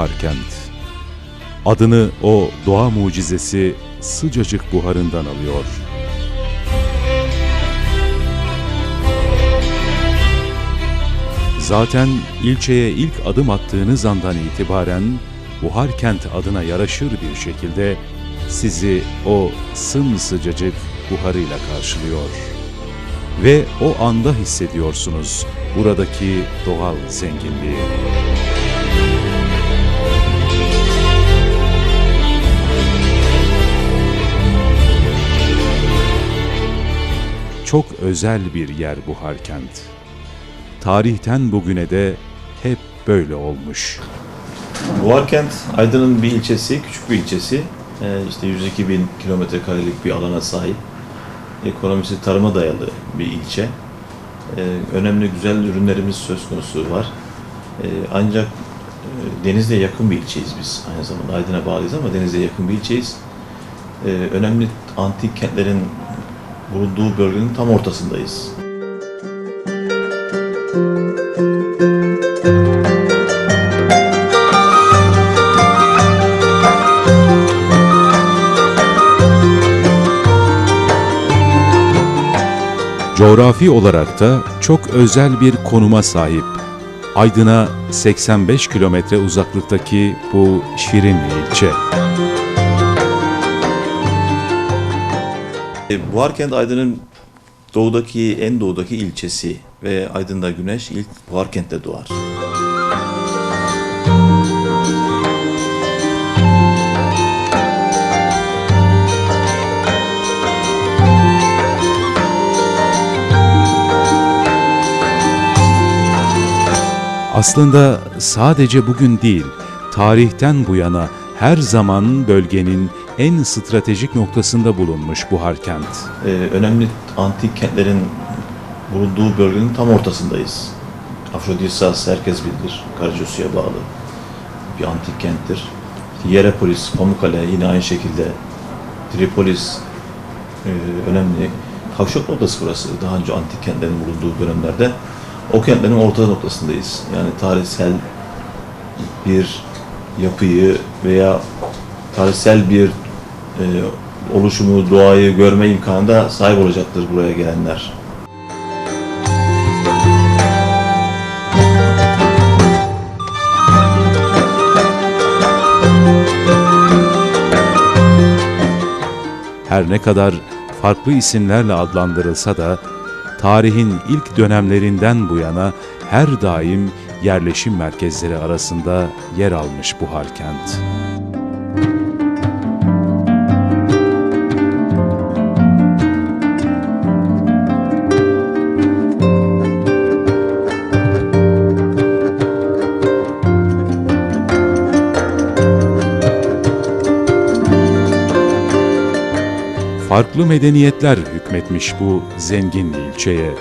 Buharkent. Adını o doğa mucizesi sıcacık buharından alıyor. Zaten ilçeye ilk adım attığınız andan itibaren Buharkent adına yaraşır bir şekilde sizi o sımsıcacık buharıyla karşılıyor. Ve o anda hissediyorsunuz buradaki doğal zenginliği. Çok özel bir yer Buharkent. Tarihten bugüne de hep böyle olmuş. Buharkent, Aydın'ın bir ilçesi, küçük bir ilçesi. Ee, işte 102 bin kilometre karelik bir alana sahip. Ekonomisi tarıma dayalı bir ilçe. Ee, önemli güzel ürünlerimiz söz konusu var. Ee, ancak e, denize yakın bir ilçeyiz biz. Aynı zamanda Aydın'a bağlıyız ama denize yakın bir ilçeyiz. Ee, önemli antik kentlerin bulunduğu bölgenin tam ortasındayız. Coğrafi olarak da çok özel bir konuma sahip. Aydın'a 85 kilometre uzaklıktaki bu Şirinli ilçe. Buharkent Aydın'ın doğudaki, en doğudaki ilçesi ve Aydın'da güneş ilk Buharkent'te doğar. Aslında sadece bugün değil, tarihten bu yana her zaman bölgenin en stratejik noktasında bulunmuş Buharkent. e, önemli antik kentlerin bulunduğu bölgenin tam ortasındayız. Afrodisas herkes bilir, Karacasus'a bağlı bir antik kenttir. İşte Hierapolis, Pamukkale yine aynı şekilde. Tripolis e, önemli. Kavşak noktası burası. Daha önce antik kentlerin bulunduğu dönemlerde o kentlerin orta noktasındayız. Yani tarihsel bir yapıyı veya tarihsel bir oluşumu, doğayı görme imkanı da sahip olacaktır buraya gelenler. Her ne kadar farklı isimlerle adlandırılsa da tarihin ilk dönemlerinden bu yana her daim yerleşim merkezleri arasında yer almış Buharkent. Farklı medeniyetler hükmetmiş bu zengin ilçeye.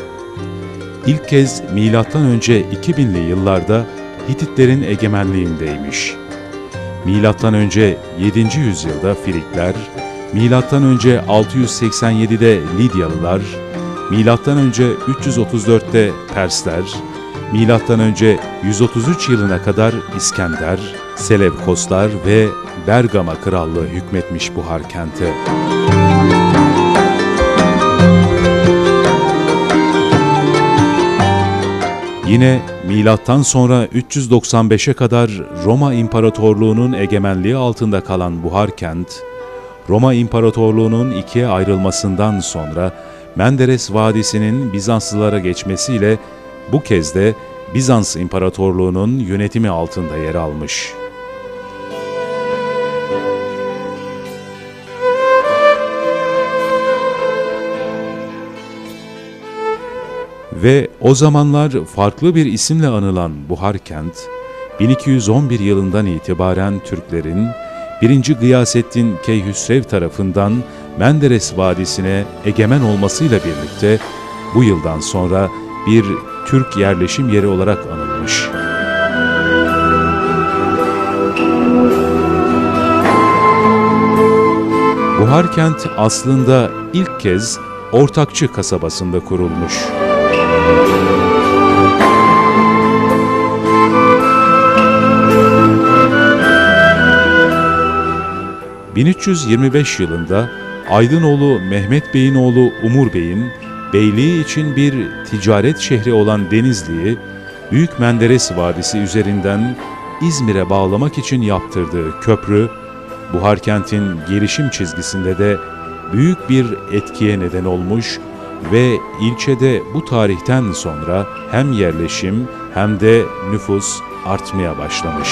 İlk kez önce 2000'li yıllarda Hititlerin egemenliğindeymiş. Önce 7. yüzyılda milattan önce 687'de Lidyalılar, önce 334'te Persler, önce 133 yılına kadar İskender, Selevkoslar ve Bergama Krallığı hükmetmiş bu Harkent'e. Yine milattan sonra 395'e kadar Roma İmparatorluğu'nun egemenliği altında kalan Buharkent, Roma İmparatorluğu'nun ikiye ayrılmasından sonra Menderes Vadisi'nin Bizanslılara geçmesiyle bu kez de Bizans İmparatorluğu'nun yönetimi altında yer almış. Ve o zamanlar farklı bir isimle anılan Buharkent, 1211 yılından itibaren Türklerin 1. Gıyasettin Keyhüsrev tarafından Menderes Vadisi'ne egemen olmasıyla birlikte bu yıldan sonra bir Türk yerleşim yeri olarak anılmış. Buharkent aslında ilk kez Ortakçı kasabasında kurulmuş. 1325 yılında Aydınoğlu Mehmet Bey'in oğlu Umur Bey'in beyliği için bir ticaret şehri olan Denizli'yi Büyük Menderes Vadisi üzerinden İzmir'e bağlamak için yaptırdığı köprü, Buharkent'in gelişim çizgisinde de büyük bir etkiye neden olmuş ve ilçede bu tarihten sonra hem yerleşim hem de nüfus artmaya başlamış.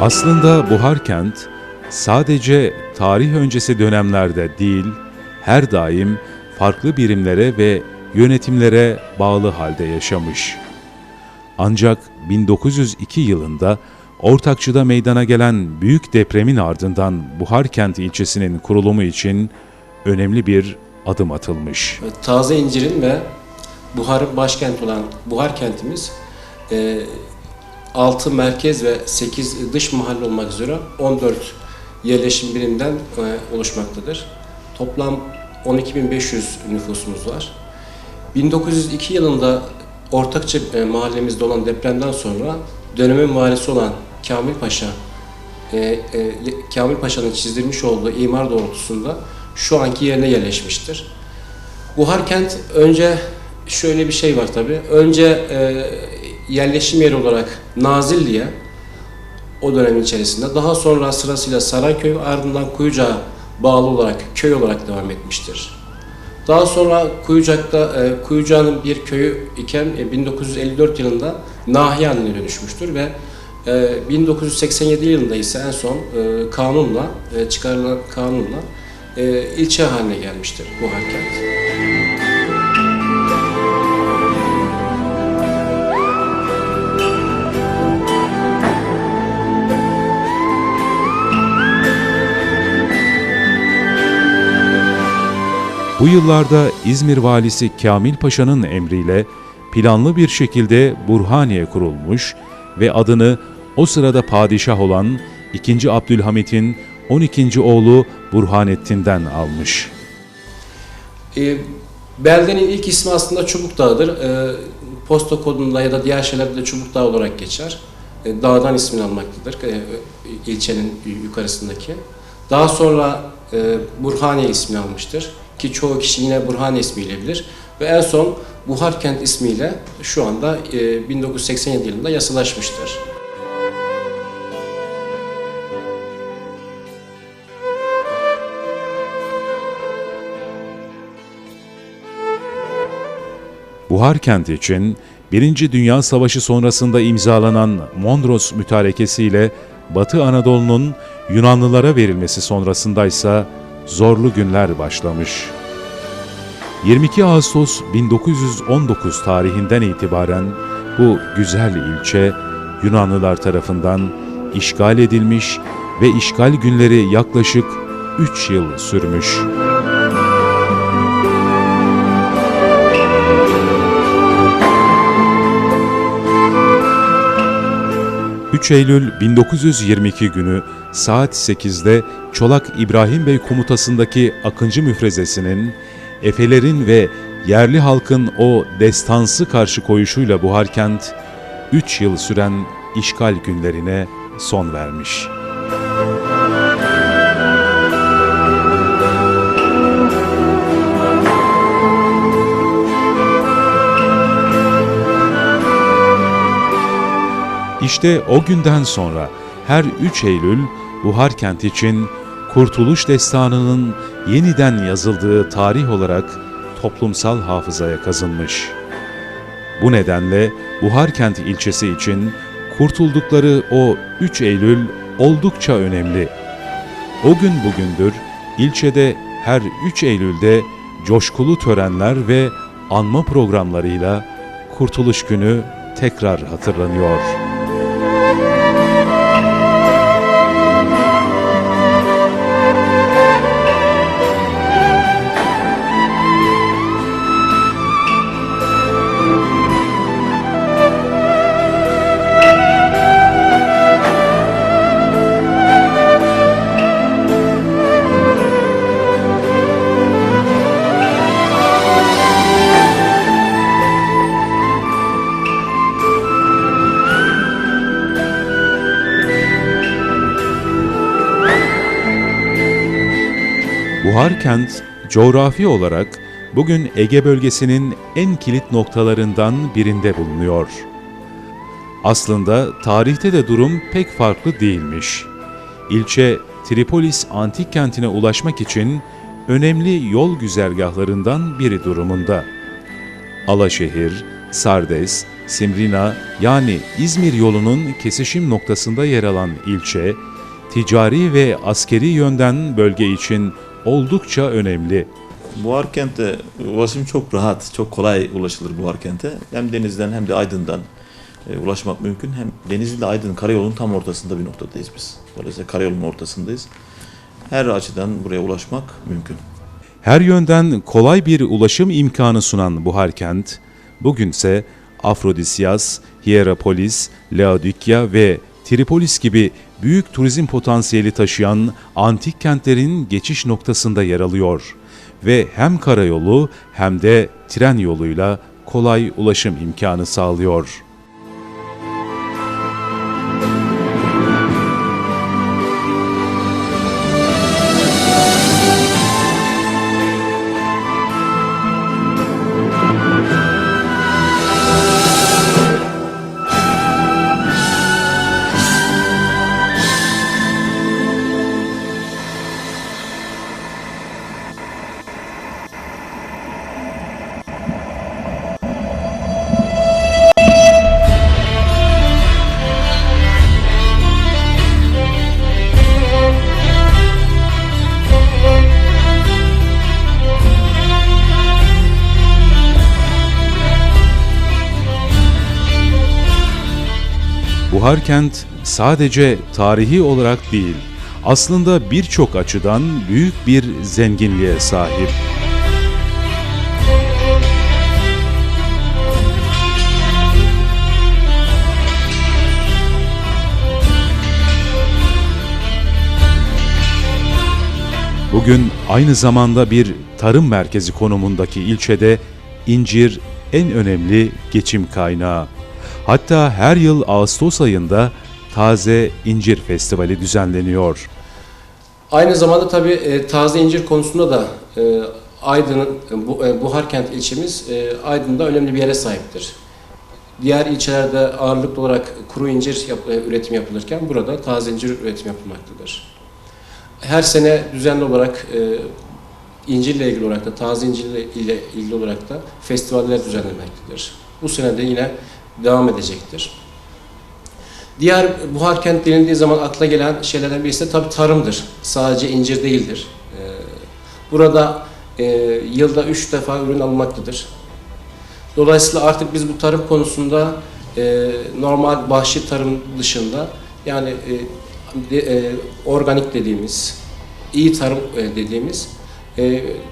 Aslında Buharkent sadece tarih öncesi dönemlerde değil, her daim farklı birimlere ve yönetimlere bağlı halde yaşamış. Ancak 1902 yılında Ortakçı'da meydana gelen büyük depremin ardından Buharkent ilçesinin kurulumu için önemli bir adım atılmış. Taze incirin ve Buhar'ın başkenti olan Buhar kentimiz e, 6 merkez ve 8 dış mahalle olmak üzere 14 yerleşim biriminden e, oluşmaktadır. Toplam 12.500 nüfusumuz var. 1902 yılında Ortakçı e, mahallemizde olan depremden sonra dönemin valisi olan Kamil Paşa e, e, Kamil Paşa'nın çizdirmiş olduğu imar doğrultusunda şu anki yerine yerleşmiştir. Buhar kent önce şöyle bir şey var tabi. Önce e, yerleşim yeri olarak Nazilli'ye o dönem içerisinde daha sonra sırasıyla Sarayköy ardından Kuyucak'a bağlı olarak köy olarak devam etmiştir. Daha sonra Kuyucak'ta e, Kuyucak'ın bir köyü iken e, 1954 yılında nahiye haline dönüşmüştür ve 1987 yılında ise en son e, kanunla e, çıkarılan kanunla e, ilçe haline gelmiştir bu kent. Bu yıllarda İzmir valisi Kamil Paşa'nın emriyle planlı bir şekilde Burhaniye kurulmuş ve adını o sırada padişah olan 2. Abdülhamit'in 12. oğlu Burhanettin'den almış. E, beldenin ilk ismi aslında Çubuk Dağı'dır. E, posta kodunda ya da diğer şeylerde de Çubuk Dağı olarak geçer. E, dağdan ismini almaktadır e, ilçenin yukarısındaki. Daha sonra e, Burhaniye ismini almıştır ki çoğu kişi yine Burhaniye ismiyle bilir. Ve en son Buharkent ismiyle şu anda e, 1987 yılında yasalaşmıştır. Buharkent için Birinci Dünya Savaşı sonrasında imzalanan Mondros Mütarekesi ile Batı Anadolu'nun Yunanlılara verilmesi sonrasındaysa zorlu günler başlamış. 22 Ağustos 1919 tarihinden itibaren bu güzel ilçe Yunanlılar tarafından işgal edilmiş ve işgal günleri yaklaşık 3 yıl sürmüş. 3 Eylül 1922 günü saat 8'de Çolak İbrahim Bey komutasındaki Akıncı müfrezesinin Efelerin ve yerli halkın o destansı karşı koyuşuyla Buharkent 3 yıl süren işgal günlerine son vermiş. İşte o günden sonra her 3 Eylül Buharkent için Kurtuluş Destanı'nın yeniden yazıldığı tarih olarak toplumsal hafızaya kazınmış. Bu nedenle Buharkent ilçesi için kurtuldukları o 3 Eylül oldukça önemli. O gün bugündür ilçede her 3 Eylül'de coşkulu törenler ve anma programlarıyla Kurtuluş Günü tekrar hatırlanıyor. Buharkent, coğrafi olarak bugün Ege bölgesinin en kilit noktalarından birinde bulunuyor. Aslında tarihte de durum pek farklı değilmiş. İlçe, Tripolis antik kentine ulaşmak için önemli yol güzergahlarından biri durumunda. Alaşehir, Sardes, Simrina yani İzmir yolunun kesişim noktasında yer alan ilçe, ticari ve askeri yönden bölge için oldukça önemli. Buharkent'e ulaşım çok rahat, çok kolay ulaşılır Buharkent'e. Hem denizden hem de Aydın'dan e, ulaşmak mümkün. Hem Denizli ile Aydın karayolunun tam ortasında bir noktadayız biz. Dolayısıyla karayolunun ortasındayız. Her açıdan buraya ulaşmak mümkün. Her yönden kolay bir ulaşım imkanı sunan Buharkent, bugünse Afrodisyas, Hierapolis, Laodikya ve Tripolis gibi büyük turizm potansiyeli taşıyan antik kentlerin geçiş noktasında yer alıyor ve hem karayolu hem de tren yoluyla kolay ulaşım imkanı sağlıyor. Buharkent sadece tarihi olarak değil, aslında birçok açıdan büyük bir zenginliğe sahip. Bugün aynı zamanda bir tarım merkezi konumundaki ilçede incir en önemli geçim kaynağı. Hatta her yıl Ağustos ayında Taze İncir Festivali düzenleniyor. Aynı zamanda tabii e, taze incir konusunda da e, Aydın'ın, e, bu, Buharkent ilçemiz Aydın'da önemli bir yere sahiptir. Diğer ilçelerde ağırlıklı olarak kuru incir yap, üretim yapılırken burada taze incir üretim yapılmaktadır. Her sene düzenli olarak e, incirle ilgili olarak da taze incirle ile ilgili olarak da festivaller düzenlenmektedir. Bu sene de yine devam edecektir. Diğer buhar kent denildiği zaman akla gelen şeylerden birisi de tabii tarımdır. Sadece incir değildir. Ee, Burada e, yılda üç defa ürün alınmaktadır. Dolayısıyla artık biz bu tarım konusunda e, normal bahçe tarım dışında yani e, organik dediğimiz, iyi tarım dediğimiz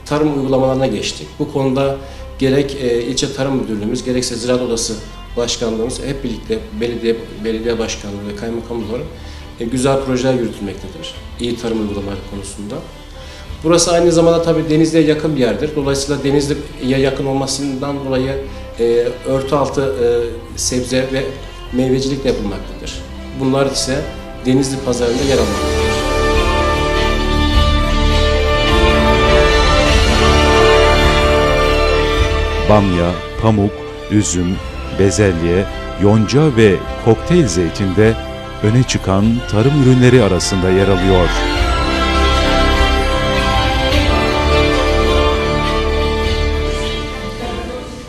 tarım uygulamalarına geçtik. Bu konuda gerek ilçe tarım müdürlüğümüz gerekse ziraat odası başkanlığımız hep birlikte belediye belediye başkanlığı ve kaymakamlık olarak e, güzel projeler yürütülmektedir. İyi tarım uygulamaları konusunda. Burası aynı zamanda tabii Denizli'ye yakın bir yerdir. Dolayısıyla Denizli'ye yakın olmasından dolayı e, örtü altı e, sebze ve meyvecilik de yapılmaktadır. Bunlar ise Denizli pazarında yer almaktadır. Bamya, pamuk, üzüm, bezelye, yonca ve kokteyl zeytinde öne çıkan tarım ürünleri arasında yer alıyor.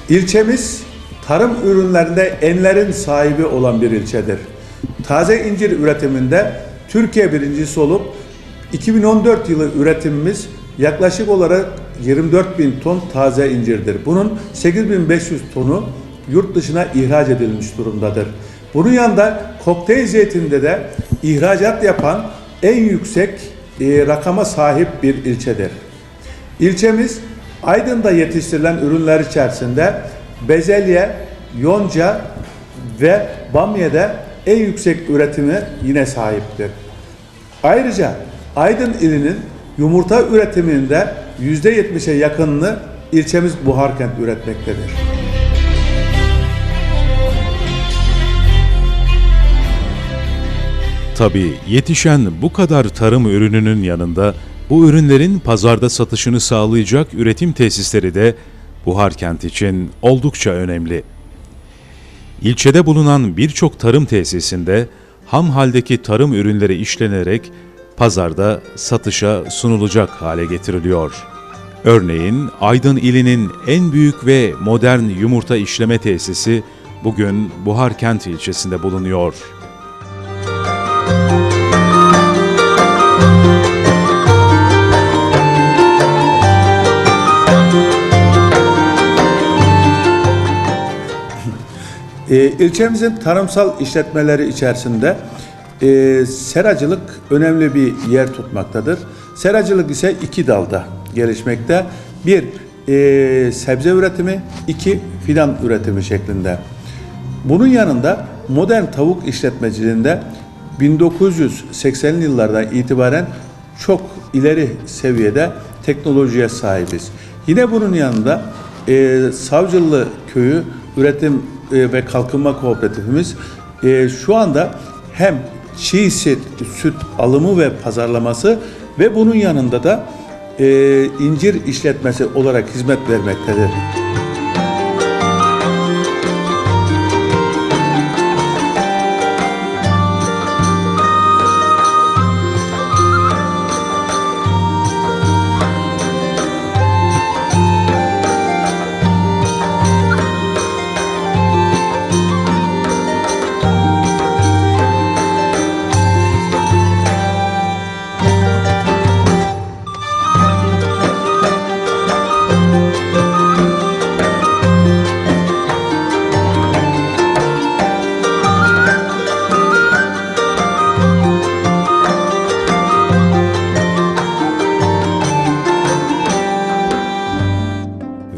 İlçemiz tarım ürünlerinde enlerin sahibi olan bir ilçedir. Taze incir üretiminde Türkiye birincisi olup 2014 yılı üretimimiz yaklaşık olarak 24 bin ton taze incirdir. Bunun 8500 tonu yurt dışına ihraç edilmiş durumdadır. Bunun yanında kokteyl zeytinde de ihracat yapan en yüksek e, rakama sahip bir ilçedir. İlçemiz Aydın'da yetiştirilen ürünler içerisinde bezelye, yonca ve bamyede en yüksek üretimi yine sahiptir. Ayrıca Aydın ilinin yumurta üretiminde %70'e yakınını ilçemiz Buharkent üretmektedir. Tabii yetişen bu kadar tarım ürününün yanında Bu ürünlerin pazarda satışını sağlayacak üretim tesisleri de Buharkent için oldukça önemli. İlçede bulunan birçok tarım tesisinde ham haldeki tarım ürünleri işlenerek pazarda satışa sunulacak hale getiriliyor. Örneğin Aydın ilinin en büyük ve modern yumurta işleme tesisi bugün Buharkent ilçesinde bulunuyor. E, ilçemizin tarımsal işletmeleri içerisinde e, seracılık önemli bir yer tutmaktadır. Seracılık ise iki dalda gelişmekte. Bir, e, sebze üretimi, iki, fidan üretimi şeklinde. Bunun yanında modern tavuk işletmeciliğinde 1980'li yıllardan itibaren çok ileri seviyede teknolojiye sahibiz. Yine bunun yanında e, Savcılı Köyü Üretim e, ve Kalkınma Kooperatifimiz e, şu anda hem çiğ süt, süt alımı ve pazarlaması ve bunun yanında da e, incir işletmesi olarak hizmet vermektedir.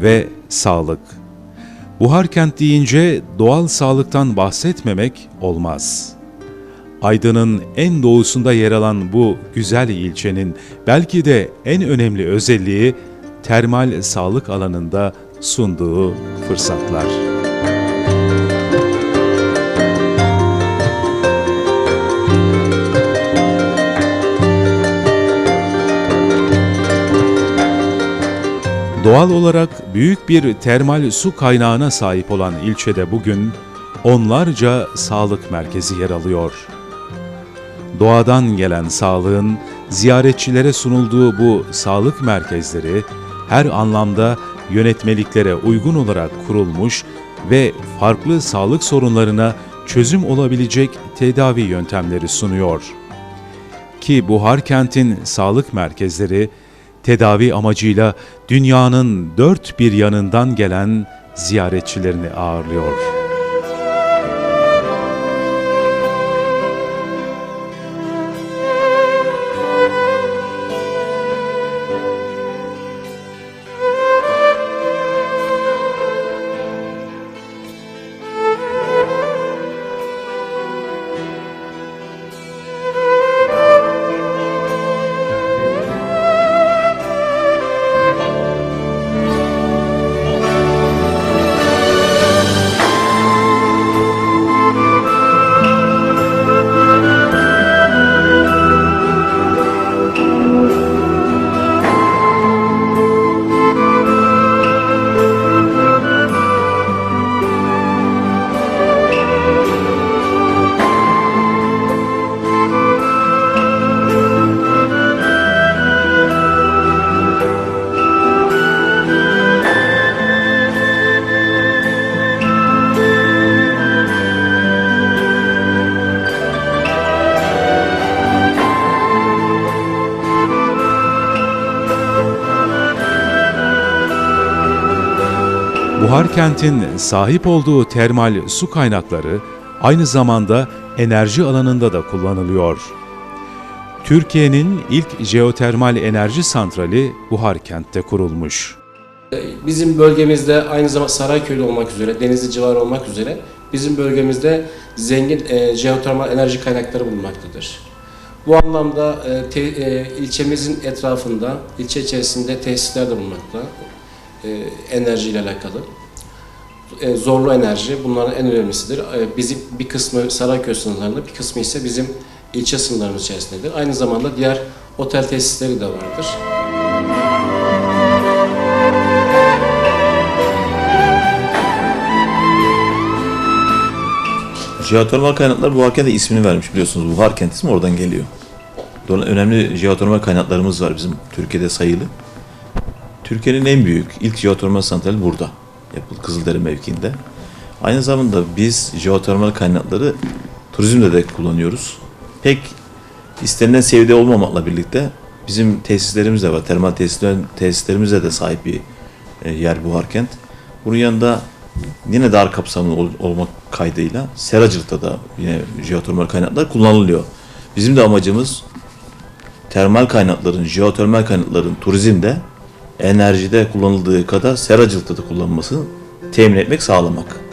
Ve sağlık. Buharkent deyince doğal sağlıktan bahsetmemek olmaz. Aydın'ın en doğusunda yer alan bu güzel ilçenin belki de en önemli özelliği termal sağlık alanında sunduğu fırsatlar. Doğal olarak büyük bir termal su kaynağına sahip olan ilçede bugün onlarca sağlık merkezi yer alıyor. Doğadan gelen sağlığın ziyaretçilere sunulduğu bu sağlık merkezleri her anlamda yönetmeliklere uygun olarak kurulmuş ve farklı sağlık sorunlarına çözüm olabilecek tedavi yöntemleri sunuyor. Ki Buharkent'in sağlık merkezleri tedavi amacıyla dünyanın dört bir yanından gelen ziyaretçilerini ağırlıyor. Buharkent'in sahip olduğu termal su kaynakları aynı zamanda enerji alanında da kullanılıyor. Türkiye'nin ilk jeotermal enerji santrali Buharkent'te kurulmuş. Bizim bölgemizde aynı zamanda Sarayköy'de olmak üzere, Denizli civarı olmak üzere bizim bölgemizde zengin e, jeotermal enerji kaynakları bulunmaktadır. Bu anlamda e, te, e, ilçemizin etrafında, ilçe içerisinde tesisler de bulunmakta e, enerji ile alakalı. E, zorlu enerji bunların en önemlisidir. E, bizim bir kısmı Sarayköy sınırlarında, bir kısmı ise bizim ilçe sınırlarımız içerisindedir. Aynı zamanda diğer Otel tesisleri de vardır. Jeotermal kaynaklar Buhar Kent'e ismini vermiş biliyorsunuz. Buhar Kent ismi oradan geliyor. Dolayısıyla önemli jeotermal kaynaklarımız var bizim Türkiye'de sayılı. Türkiye'nin en büyük ilk jeotermal santrali burada. Yapıldı Kızıldere mevkiinde. Aynı zamanda biz jeotermal kaynakları turizmde de kullanıyoruz. Pek istenilen seviyede olmamakla birlikte bizim tesislerimiz de var. Termal tesisler, tesislerimize de sahip bir e, yer Buhar Kent. Bunun yanında yine dar kapsamlı ol- olmak kaydıyla seracılıkta da yine jeotermal kaynaklar kullanılıyor. Bizim de amacımız termal kaynakların, jeotermal kaynakların turizmde, enerjide kullanıldığı kadar seracılıkta da kullanılmasını temin etmek, sağlamak.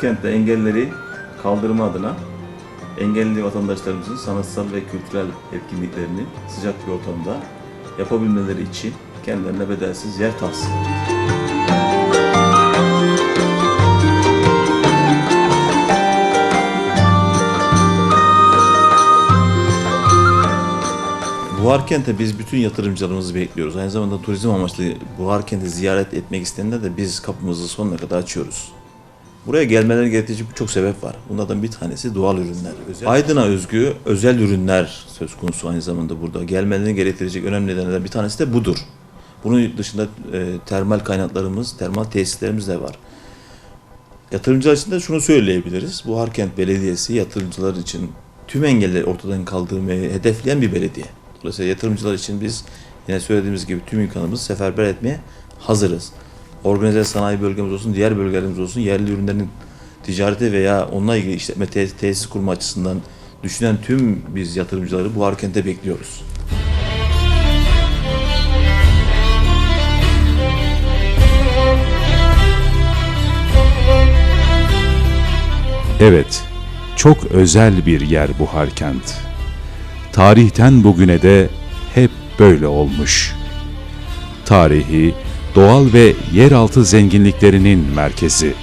Buharkent'te engelleri kaldırma adına engelli vatandaşlarımızın sanatsal ve kültürel etkinliklerini sıcak bir ortamda yapabilmeleri için kendilerine bedelsiz yer tahsis ediyoruz. Buharkent'e biz bütün yatırımcılarımızı bekliyoruz. Aynı zamanda turizm amaçlı Buharkent'i ziyaret etmek isteyenler de biz kapımızı sonuna kadar açıyoruz. Buraya gelmeleri gerektirecek birçok sebep var. Bunlardan bir tanesi doğal ürünler. Aydın'a özgü özel ürünler söz konusu aynı zamanda burada. Gelmelerini gerektirecek önemli nedenlerden bir tanesi de budur. Bunun dışında e, termal kaynaklarımız, termal tesislerimiz de var. Yatırımcılar için de şunu söyleyebiliriz. Bu Harkent Belediyesi yatırımcılar için tüm engelleri ortadan kaldırmayı hedefleyen bir belediye. Dolayısıyla yatırımcılar için biz yine söylediğimiz gibi tüm imkanımızı seferber etmeye hazırız. Organize sanayi bölgemiz olsun, diğer bölgelerimiz olsun, yerli ürünlerin ticareti veya onunla ilgili işletme te- tesis kurma açısından düşünen tüm biz yatırımcıları bu Harkent'e bekliyoruz. Evet, çok özel bir yer bu Harkent. Tarihten bugüne de hep böyle olmuş. Tarihi, doğal ve yeraltı zenginliklerinin merkezi.